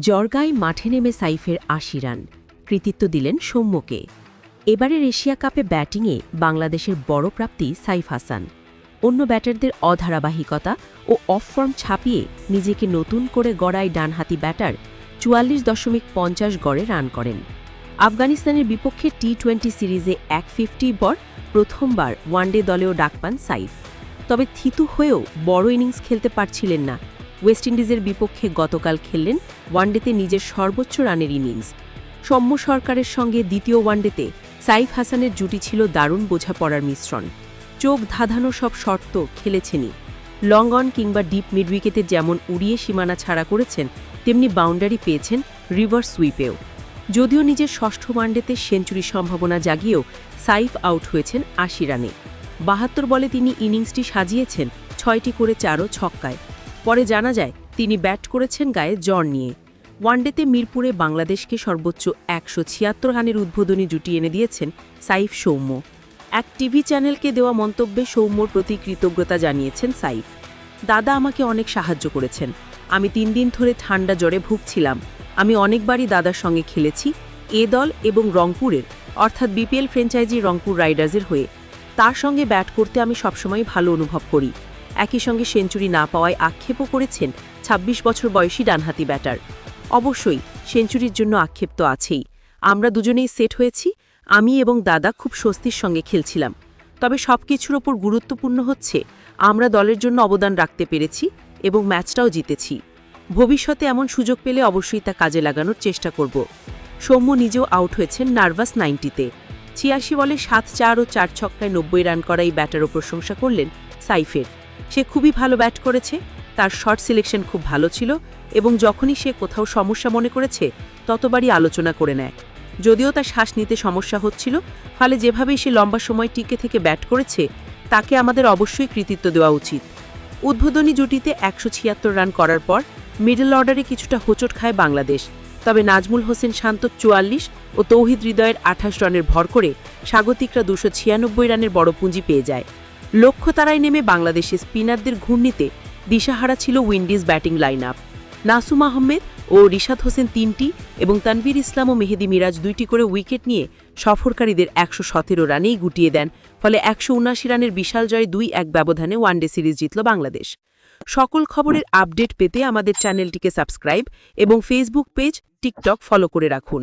জর্গায় মাঠে নেমে সাইফের আশি রান। কৃতিত্ব দিলেন সৌম্যকে। এবারের এশিয়া কাপে ব্যাটিংয়ে বাংলাদেশের বড় প্রাপ্তি সাইফ হাসান। অন্য ব্যাটারদের অধারাবাহিকতা ও অফ ফর্ম ছাপিয়ে নিজেকে নতুন করে গড়ায় ডানহাতি ব্যাটার চুয়াল্লিশ দশমিক পঞ্চাশ গড়ে রান করেন। আফগানিস্তানের বিপক্ষে টি টোয়েন্টি সিরিজে এক ফিফটি বর প্রথমবার ওয়ানডে দলেও ডাক পান সাইফ। তবে থিতু হয়েও বড় ইনিংস খেলতে পারছিলেন না ওয়েস্ট ইন্ডিজের বিপক্ষে গতকাল খেললেন ওয়ানডেতে নিজের সর্বোচ্চ রানের ইনিংস। সৌম্য সরকারের সঙ্গে দ্বিতীয় ওয়ানডেতে সাইফ হাসানের জুটি ছিল দারুণ বোঝাপড়ার মিশ্রণ। চোখ ধাঁধানো সব শর্ত খেলেছেনই। লং অন কিংবা ডিপ মিডউইকেটে যেমন উড়িয়ে সীমানা ছাড়া করেছেন, তেমনি বাউন্ডারি পেয়েছেন রিভার্স সুইপেও। যদিও নিজের ষষ্ঠ ওয়ানডেতে সেঞ্চুরি সম্ভাবনা জাগিয়েও সাইফ আউট হয়েছেন আশি রানে। বাহাত্তর বলে তিনি ইনিংসটি সাজিয়েছেন, ছয়টি করে চারও ছক্কায়। পরে জানা যায়, তিনি ব্যাট করেছেন গায়ে জ্বর নিয়ে। ওয়ানডেতে মিরপুরে বাংলাদেশকে সর্বোচ্চ একশো ছিয়াত্তর রানের উদ্বোধনী জুটি এনে দিয়েছেন সাইফ সৌম্য। এক টিভি চ্যানেলকে দেওয়া মন্তব্যে সৌম্যর প্রতি কৃতজ্ঞতা জানিয়েছেন সাইফ। দাদা আমাকে অনেক সাহায্য করেছেন। আমি তিন দিন ধরে ঠান্ডা জ্বরে ভুগছিলাম। আমি অনেকবারই দাদার সঙ্গে খেলেছি, এ দল এবং রংপুরের, অর্থাৎ বিপিএল ফ্র্যাঞ্চাইজি রংপুর রাইডার্সের হয়ে। তার সঙ্গে ব্যাট করতে আমি সবসময় ভালো অনুভব করি। একই সঙ্গে সেঞ্চুরি না পাওয়ায় আক্ষেপও করেছেন ২৬ বছর বয়সী ডানহাতি ব্যাটার। অবশ্যই, সেঞ্চুরির জন্য আক্ষেপ তো আছেই। আমরা দুজনেই সেট হয়েছি, আমি এবং দাদা খুব স্বস্তির সঙ্গে খেলছিলাম। তবে সব কিছুর ওপর গুরুত্বপূর্ণ হচ্ছে, আমরা দলের জন্য অবদান রাখতে পেরেছি এবং ম্যাচটাও জিতেছি। ভবিষ্যতে এমন সুযোগ পেলে অবশ্যই তা কাজে লাগানোর চেষ্টা করব। সৌম্য নিজেও আউট হয়েছেন নার্ভাস নাইনটিতে। ছিয়াশি বলে সাত চার ও চার ছক্কায় নব্বই রান করা এই ব্যাটারও প্রশংসা করলেন সাইফের। সে খুবই ভালো ব্যাট করেছে, তার শর্ট সিলেকশন খুব ভালো ছিল এবং যখনই সে কোথাও সমস্যা মনে করেছে, ততবারই আলোচনা করে নেয়। যদিও তার শ্বাস নিতে সমস্যা হচ্ছিল, ফলে যেভাবেই সে লম্বা সময় টিকে থেকে ব্যাট করেছে, তাকে আমাদের অবশ্যই কৃতিত্ব দেওয়া উচিত। উদ্বোধনী জুটিতে একশো ছিয়াত্তর রান করার পর মিডল অর্ডারে কিছুটা হোঁচট খায় বাংলাদেশ। তবে নাজমুল হোসেন শান্ত চুয়াল্লিশ ও তৌহিদ হৃদয়ের আঠাশ রানের ভর করে স্বাগতিকরা দুশো রানের বড় পুঁজি পেয়ে যায়। লক্ষ্য তারায় নেমে বাংলাদেশে স্পিনারদের ঘূর্ণিতে দিশাহারা ছিল Windies batting line up Nasum Ahmed ও রিশাদ হোসেন তিনটি এবং তানভীর ইসলাম ও মেহেদি মিরাজ দুইটি করে উইকেট নিয়ে সফরকারীদের একশো সতেরো রানেই গুটিয়ে দেন, ফলে একশো উনাশি রানের বিশাল জয়ে দুই এক ব্যবধানে ওয়ানডে সিরিজ জিতল বাংলাদেশ। সকল খবরের আপডেট পেতে আমাদের চ্যানেলটিকে সাবস্ক্রাইব এবং ফেসবুক পেজ, টিকটক ফলো করে রাখুন।